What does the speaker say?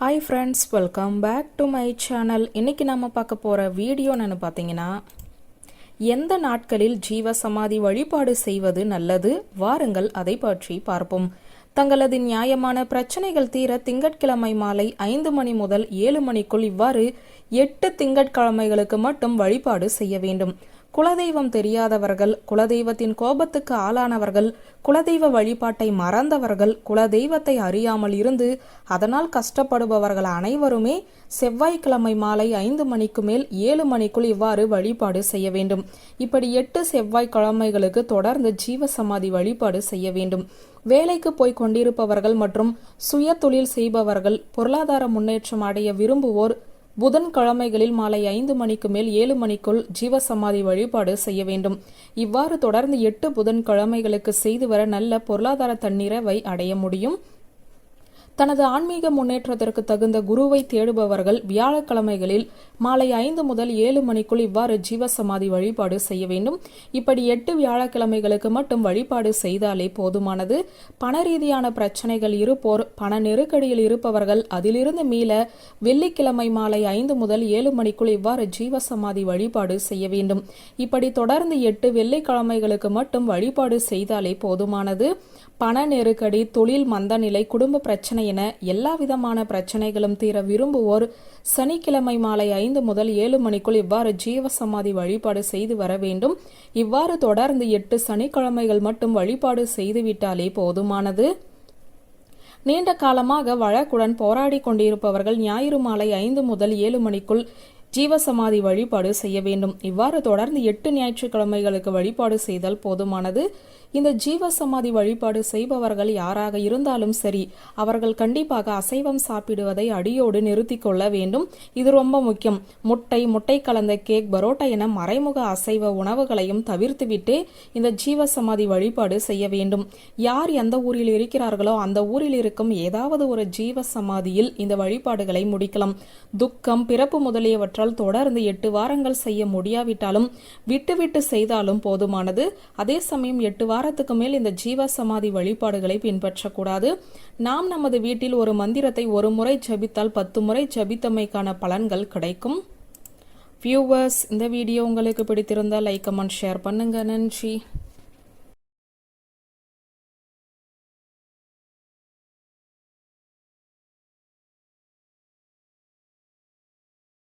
Hi friends welcome back to my channel இன்னைக்கு நம்ம பார்க்க போகிற வீடியோன்னு பார்த்தீங்கன்னா எந்த நாட்களில் ஜீவ சமாதி வழிபாடு செய்வது நல்லது? வாருங்கள் அதை பற்றி பார்ப்போம். தங்களது நியாயமான பிரச்சனைகள் தீர திங்கட்கிழமை மாலை ஐந்து மணி முதல் ஏழு மணிக்குள் இவ்வாறு எட்டு திங்கட்கிழமைகளுக்கு மட்டும் வழிபாடு செய்ய வேண்டும். குலதெய்வம் தெரியாதவர்கள் குலதெய்வத்தின் கோபத்துக்கு ஆளானவர்கள் குலதெய்வ வழிபாட்டை மறந்தவர்கள் குலதெய்வத்தை அறியாமல் இருந்து அதனால் கஷ்டப்படுபவர்கள் அனைவருமே செவ்வாய்க்கிழமை மாலை ஐந்து மணிக்கு மேல் ஏழு மணிக்குள் இவ்வாறு வழிபாடு செய்ய வேண்டும். இப்படி எட்டு செவ்வாய்க்கிழமைகளுக்கு தொடர்ந்து ஜீவசமாதி வழிபாடு செய்ய வேண்டும். வேலைக்கு போய் கொண்டிருப்பவர்கள் மற்றும் சுய தொழில் செய்பவர்கள் பொருளாதார முன்னேற்றம் அடைய விரும்புவோர் புதன்கிழமைகளில் மாலை ஐந்து மணிக்கு மேல் ஏழு மணிக்குள் ஜீவசமாதி வழிபாடு செய்ய வேண்டும். இவ்வாறு தொடர்ந்து எட்டு புதன்கிழமைகளுக்கு செய்து வர நல்ல பொருளாதார தன்னிறைவை அடைய முடியும். தனது ஆன்மீக முன்னேற்றத்திற்கு தகுந்த குருவை தேடுபவர்கள் வியாழக்கிழமைகளில் மாலை ஐந்து முதல் ஏழு மணிக்குள் இவ்வாறு ஜீவசமாதி வழிபாடு செய்ய வேண்டும். இப்படி எட்டு வியாழக்கிழமைகளுக்கு மட்டும் வழிபாடு செய்தாலே போதுமானது. பண ரீதியான பிரச்சனைகள் இருப்போர் பண நெருக்கடியில் இருப்பவர்கள் அதிலிருந்து மீள வெள்ளிக்கிழமை மாலை ஐந்து முதல் ஏழு மணிக்குள் இவ்வாறு ஜீவசமாதி வழிபாடு செய்ய வேண்டும். இப்படி தொடர்ந்து எட்டு வெள்ளிக்கிழமைகளுக்கு மட்டும் வழிபாடு செய்தாலே போதுமானது. பண நெருக்கடி தொழில் மந்தநிலை குடும்ப பிரச்சனை என எல்லா விதமான பிரச்சனைகளும் தீர விரும்புவோர் சனிக்கிழமை மாலை ஐந்து முதல் ஏழு மணிக்குள் இவ்வாறு ஜீவசமாதி வழிபாடு செய்து வர வேண்டும். இவ்வாறு தொடர்ந்து எட்டு சனிக்கிழமைகள் மட்டும் வழிபாடு செய்துவிட்டாலே போதுமானது. நீண்ட காலமாக வழக்குடன் போராடி கொண்டிருப்பவர்கள் ஞாயிறு மாலை ஐந்து முதல் ஏழு மணிக்குள் ஜீவசமாதி வழிபாடு செய்ய வேண்டும். இவ்வாறு தொடர்ந்து எட்டு ஞாயிற்றுக்கிழமைகளுக்கு வழிபாடு செய்தால் போதுமானது. இந்த ஜீவசமாதி வழிபாடு செய்பவர்கள் யாராக இருந்தாலும் சரி அவர்கள் கண்டிப்பாக அசைவம் சாப்பிடுவதை அடியோடு நிறுத்தி கொள்ள வேண்டும். இது ரொம்ப முக்கியம். முட்டை முட்டை கலந்த கேக் பரோட்டா என மறைமுக அசைவ உணவுகளையும் தவிர்த்துவிட்டு இந்த ஜீவசமாதி வழிபாடு செய்ய வேண்டும். யார் எந்த ஊரில் இருக்கிறார்களோ அந்த ஊரில் இருக்கும் ஏதாவது ஒரு ஜீவ சமாதியில் இந்த வழிபாடுகளை முடிக்கலாம். துக்கம் பிறப்பு முதலியவற்றை முதலியவற்றால் தொடர்ந்து எட்டு வாரங்கள் செய்ய முடியாவிட்டாலும் விட்டுவிட்டு செய்தாலும் போதுமானது. அதே சமயம் எட்டு வாரத்துக்கு மேல் இந்த ஜீவ சமாதி வழிபாடுகளை பின்பற்றக்கூடாது. நாம் நமது வீட்டில் ஒரு மந்திரத்தை ஒரு முறை ஜபித்தால் பத்து முறை ஜபித்தமைக்கான பலன்கள் கிடைக்கும். வியூவர்ஸ் இந்த வீடியோ உங்களுக்கு பிடித்திருந்தால் லைக் கமெண்ட் ஷேர் பண்ணுங்க. நன்றி.